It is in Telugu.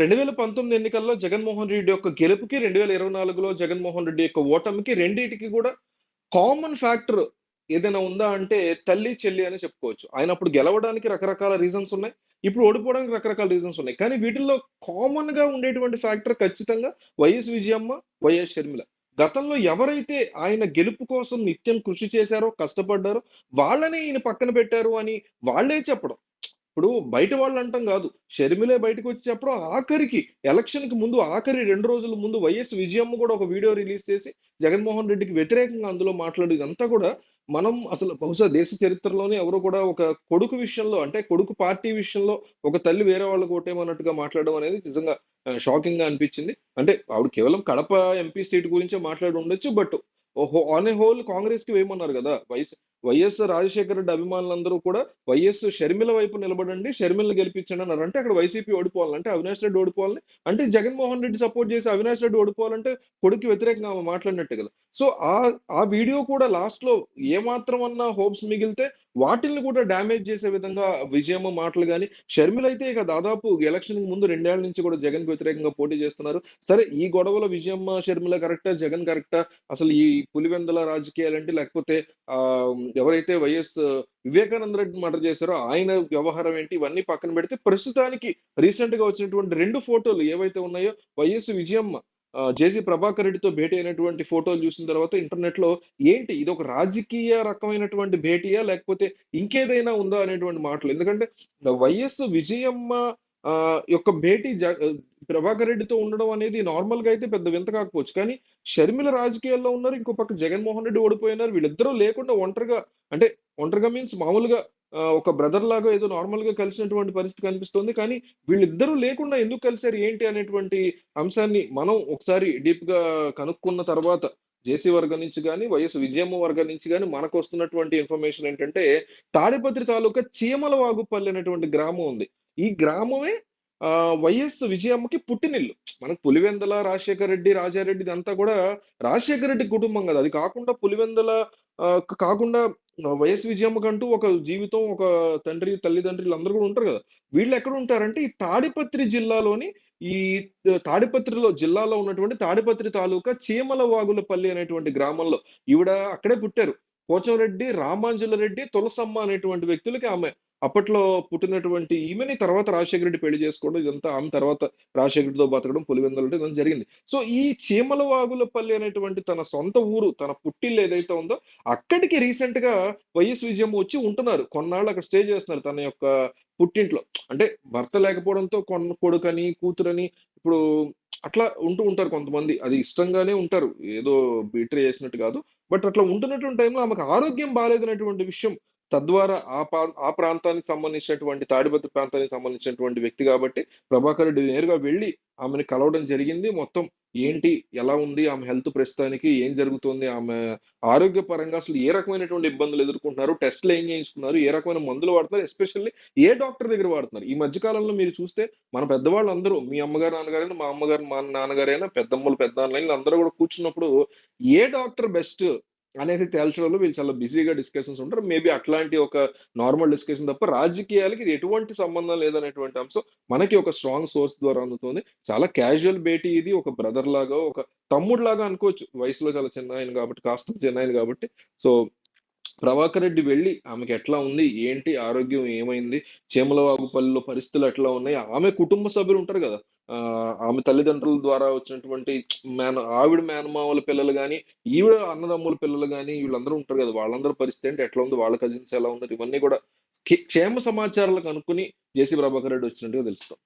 రెండు వేల పంతొమ్మిది ఎన్నికల్లో జగన్మోహన్ రెడ్డి యొక్క గెలుపుకి రెండు వేల ఇరవై నాలుగులో జగన్మోహన్ రెడ్డి యొక్క ఓటమికి రెండింటికి కూడా కామన్ ఫ్యాక్టర్ ఏదైనా ఉందా అంటే తల్లి చెల్లి అని చెప్పుకోవచ్చు. ఆయన అప్పుడు గెలవడానికి రకరకాల రీజన్స్ ఉన్నాయి. ఇప్పుడు ఓడిపోవడానికి రకరకాల రీజన్స్ ఉన్నాయి. కానీ వీటిల్లో కామన్గా ఉండేటువంటి ఫ్యాక్టర్ ఖచ్చితంగా వైఎస్ విజయమ్మ వైఎస్ షర్మిల. గతంలో ఎవరైతే ఆయన గెలుపు కోసం నిత్యం కృషి చేశారో కష్టపడ్డారో వాళ్ళనే ఈయన పక్కన పెట్టారు అని వాళ్ళే చెప్పడం. ఇప్పుడు బయట వాళ్ళు అంటాం కాదు. షర్మిలే బయటకు వచ్చేటప్పుడు ఆఖరికి ఎలక్షన్కి ముందు ఆఖరి రెండు రోజుల ముందు వైఎస్ విజయమ్మ కూడా ఒక వీడియో రిలీజ్ చేసి జగన్మోహన్ రెడ్డికి వ్యతిరేకంగా అందులో మాట్లాడేది అంతా కూడా మనం అసలు బహుశా దేశ చరిత్రలోనే ఎవరు కూడా ఒక కొడుకు విషయంలో అంటే కొడుకు పార్టీ విషయంలో ఒక తల్లి వేరే వాళ్ళకు ఓటేమన్నట్టుగా మాట్లాడడం అనేది నిజంగా షాకింగ్గా అనిపించింది. అంటే ఆవిడ కేవలం కడప ఎంపీ సీట్ గురించే మాట్లాడి ఉండొచ్చు బట్ ఆన్ ఏ హోల్ కాంగ్రెస్కి వేయమన్నారు కదా వైఎస్ వైఎస్ రాజశేఖర రెడ్డి అభిమానులందరూ కూడా వైఎస్ షర్మిల వైపు నిలబడండి షర్మిలను గెలిపించండి అన్నారు అంటే అక్కడ వైసీపీ ఓడిపోవాలంటే అవినాష్ రెడ్డి ఓడిపోవాలని అంటే జగన్మోహన్ రెడ్డి సపోర్ట్ చేసి అవినాష్ రెడ్డి ఓడిపోవాలంటే కొడుకు వ్యతిరేకంగా మాట్లాడినట్టు కదా. సో ఆ ఆ వీడియో కూడా లాస్ట్లో ఏమాత్రం అన్న హోప్స్ మిగిలితే వాటిల్ని కూడా డ్యామేజ్ చేసే విధంగా విజయమ్మ మాటలు కానీ షర్మిల అయితే ఇక దాదాపు ఎలక్షన్ ముందు రెండేళ్ళ నుంచి కూడా జగన్ వ్యతిరేకంగా పోటీ చేస్తున్నారు. సరే ఈ గొడవలో విజయమ్మ షర్మిల కరెక్టా జగన్ కరెక్టా? అసలు ఈ పులివెందల రాజకీయాలంటే లేకపోతే ఆ ఎవరైతే వైఎస్ వివేకానంద రెడ్డి మర్డర్ చేశారో ఆయన వ్యవహారం ఏంటి? ఇవన్నీ పక్కన పెడితే ప్రస్తుతానికి రీసెంట్గా వచ్చినటువంటి రెండు ఫోటోలు ఏవైతే ఉన్నాయో వైఎస్ విజయమ్మ జేజీ ప్రభాకర్ రెడ్డితో భేటీ అయినటువంటి ఫోటోలు చూసిన తర్వాత ఇంటర్నెట్లో ఏంటి ఇది ఒక రాజకీయ రకమైనటువంటి భేటీయా లేకపోతే ఇంకేదైనా ఉందా అనేటువంటి మాటలు. ఎందుకంటే వైఎస్ విజయమ్మ ఆ యొక్క భేటీ ప్రభాకర్ రెడ్డితో ఉండడం అనేది నార్మల్గా అయితే పెద్ద వింత కాకపోవచ్చు. కానీ షర్మిల రాజకీయాల్లో ఉన్నారు ఇంకో పక్క జగన్మోహన్ రెడ్డి ఓడిపోయినారు వీళ్ళిద్దరూ లేకుండా ఒంటరిగా అంటే ఒంటరిగా మీన్స్ మామూలుగా ఒక బ్రదర్ లాగా ఏదో నార్మల్గా కలిసినటువంటి పరిస్థితి కనిపిస్తుంది. కానీ వీళ్ళిద్దరూ లేకుండా ఎందుకు కలిసారు ఏంటి? అనేటువంటి అంశాన్ని మనం ఒకసారి డీప్గా కనుక్కున్న తర్వాత జేసీ వర్గం నుంచి కానీ వైఎస్ విజయమ్మ వర్గం నుంచి కానీ మనకు వస్తున్నటువంటి ఇన్ఫర్మేషన్ ఏంటంటే తాడిపత్రి తాలూకా చీమల వాగుపల్లి అనేటువంటి గ్రామం ఉంది. ఈ గ్రామమే వైఎస్ విజయమ్మకి పుట్టినిల్లు. మనకు పులివెందల రాజశేఖర రెడ్డి రాజారెడ్డి ఇదంతా కూడా రాజశేఖర రెడ్డి కుటుంబం కదా. అది కాకుండా పులివెందల కాకుండా వైఎస్ విజయమ్మకంటూ ఒక జీవితం ఒక తండ్రి తల్లిదండ్రులు అందరూ కూడా ఉంటారు కదా. వీళ్ళు ఎక్కడ ఉంటారంటే ఈ తాడిపత్రి జిల్లాలోని ఈ తాడిపత్రిలో జిల్లాలో ఉన్నటువంటి తాడిపత్రి తాలూకా చీమల వాగులపల్లి అనేటువంటి గ్రామంలో ఈవిడ అక్కడే పుట్టారు. పోచంరెడ్డి రామాంజుల రెడ్డి తులసమ్మ అనేటువంటి వ్యక్తులకి ఆమె అప్పట్లో పుట్టినటువంటి ఈమెని తర్వాత రాజశేఖర రెడ్డి పెళ్ళి చేసుకోవడం ఇదంతా ఆమె తర్వాత రాజశేఖర రెడ్డితో బతకడం పులివెందలు ఇదంతా జరిగింది. సో ఈ చీమల వాగులపల్లి అనేటువంటి తన సొంత ఊరు తన పుట్టిల్లు ఏదైతే ఉందో అక్కడికి రీసెంట్గా వైఎస్ విజయం వచ్చి ఉంటున్నారు. కొన్నాళ్ళు అక్కడ స్టే చేస్తున్నారు తన యొక్క పుట్టింట్లో. అంటే భర్త లేకపోవడంతో కొన్న కొడుకని కూతురని ఇప్పుడు అట్లా ఉంటూ ఉంటారు కొంతమంది. అది ఇష్టంగానే ఉంటారు. ఏదో బీటరీ చేసినట్టు కాదు. బట్ అట్లా ఉంటున్నటువంటి టైంలో ఆమెకు ఆరోగ్యం బాగాలేదనేటువంటి విషయం తద్వారా ఆ ఆ ప్రాంతానికి సంబంధించినటువంటి తాడిపత్రి ప్రాంతానికి సంబంధించినటువంటి వ్యక్తి కాబట్టి ప్రభాకర్ రెడ్డి నేరుగా వెళ్ళి ఆమెను కలవడం జరిగింది. మొత్తం ఏంటి ఎలా ఉంది ఆమె హెల్త్ ప్రస్తుతానికి ఏం జరుగుతుంది ఆమె ఆరోగ్యపరంగా అసలు ఏ రకమైనటువంటి ఇబ్బందులు ఎదుర్కొంటున్నారు టెస్ట్లు ఏం చేయించుకున్నారు ఏ రకమైన మందులు వాడుతున్నారు ఎస్పెషల్లీ ఏ డాక్టర్ దగ్గర వాడుతున్నారు. ఈ మధ్యకాలంలో మీరు చూస్తే మన పెద్దవాళ్ళు అందరూ మీ అమ్మగారు నాన్నగారైనా మా అమ్మగారు మా నాన్నగారైనా పెద్దమ్మలు పెద్ద అందరూ కూడా కూర్చున్నప్పుడు ఏ డాక్టర్ బెస్ట్ అనేది తేల్చడంలో వీళ్ళు చాలా బిజీగా డిస్కషన్స్ ఉంటారు. మేబీ అట్లాంటి ఒక నార్మల్ డిస్కషన్ తప్ప రాజకీయాలకి ఇది ఎటువంటి సంబంధం లేదనేటువంటి అంశం మనకి ఒక స్ట్రాంగ్ సోర్స్ ద్వారా అందుతుంది. చాలా క్యాజువల్ భేటీ ఇది ఒక బ్రదర్ లాగా ఒక తమ్ముడు లాగా అనుకోవచ్చు. వయసులో చాలా చిన్న ఆయన కాబట్టి కాస్త చిన్న ఆయన కాబట్టి. సో ప్రభాకర్ రెడ్డి వెళ్ళి ఆమెకి ఎట్లా ఉంది? ఏంటి? ఆరోగ్యం ఏమైంది? చేమలవాగుపల్లిలో పరిస్థితులు ఎట్లా ఉన్నాయి? ఆమె కుటుంబ సభ్యులు ఉంటారు కదా ఆమె తల్లిదండ్రుల ద్వారా వచ్చినటువంటి మేన ఆవిడ మేనమామల పిల్లలు కానీ ఈవిడ అన్నదమ్ముల పిల్లలు కానీ వీళ్ళందరూ ఉంటారు కదా వాళ్ళందరూ పరిస్థితి ఏంటి? ఎట్లా ఉంది? వాళ్ళ కజిన్స్ ఎలా ఉన్నారు? ఇవన్నీ కూడా క్షేమ సమాచారాలు కనుక్కుని జేసీ ప్రభాకర్ రెడ్డి వచ్చినట్టుగా తెలుస్తాం.